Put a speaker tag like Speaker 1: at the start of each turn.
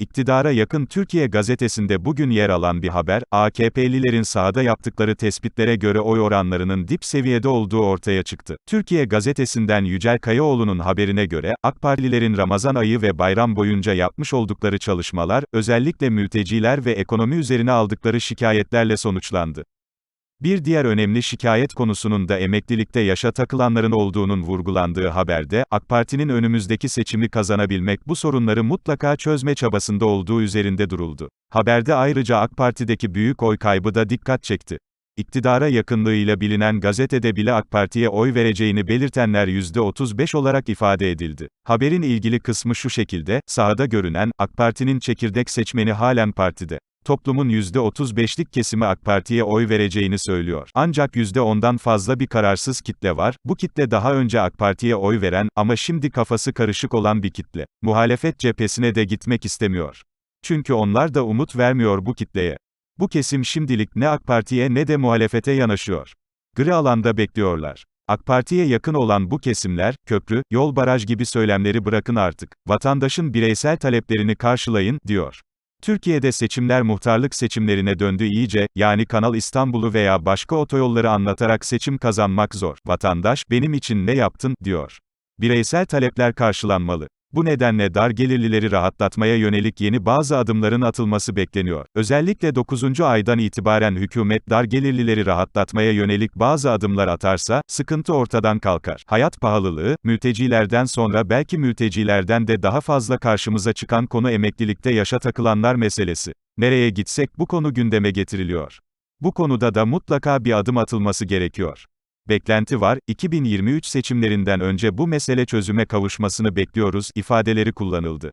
Speaker 1: İktidara yakın Türkiye gazetesinde bugün yer alan bir haber, AKP'lilerin sahada yaptıkları tespitlere göre oy oranlarının dip seviyede olduğu ortaya çıktı. Türkiye gazetesinden Yücel Kayaoğlu'nun haberine göre, AK Partililerin Ramazan ayı ve bayram boyunca yapmış oldukları çalışmalar, özellikle mülteciler ve ekonomi üzerine aldıkları şikayetlerle sonuçlandı. Bir diğer önemli şikayet konusunun da emeklilikte yaşa takılanların olduğunun vurgulandığı haberde, AK Parti'nin önümüzdeki seçimi kazanabilmek bu sorunları mutlaka çözme çabasında olduğu üzerinde duruldu. Haberde ayrıca AK Parti'deki büyük oy kaybı da dikkat çekti. İktidara yakınlığıyla bilinen gazetede bile AK Parti'ye oy vereceğini belirtenler %35 olarak ifade edildi. Haberin ilgili kısmı şu şekilde, sahada görünen, AK Parti'nin çekirdek seçmeni halen partide. Toplumun %35'lik kesimi AK Parti'ye oy vereceğini söylüyor. Ancak %10'dan fazla bir kararsız kitle var. Bu kitle daha önce AK Parti'ye oy veren ama şimdi kafası karışık olan bir kitle. Muhalefet cephesine de gitmek istemiyor. Çünkü onlar da umut vermiyor bu kitleye. Bu kesim şimdilik ne AK Parti'ye ne de muhalefete yanaşıyor. Gri alanda bekliyorlar. AK Parti'ye yakın olan bu kesimler, köprü, yol baraj gibi söylemleri bırakın artık. Vatandaşın bireysel taleplerini karşılayın, diyor. Türkiye'de seçimler muhtarlık seçimlerine döndü iyice, yani Kanal İstanbul'u veya başka otoyolları anlatarak seçim kazanmak zor. Vatandaş, benim için ne yaptın, diyor. Bireysel talepler karşılanmalı. Bu nedenle dar gelirlileri rahatlatmaya yönelik yeni bazı adımların atılması bekleniyor. Özellikle 9. aydan itibaren hükümet dar gelirlileri rahatlatmaya yönelik bazı adımlar atarsa, sıkıntı ortadan kalkar. Hayat pahalılığı, mültecilerden sonra belki mültecilerden de daha fazla karşımıza çıkan konu emeklilikte yaşa takılanlar meselesi. Nereye gitsek bu konu gündeme getiriliyor. Bu konuda da mutlaka bir adım atılması gerekiyor. Beklenti var, 2023 seçimlerinden önce bu mesele çözüme kavuşmasını bekliyoruz ifadeleri kullanıldı.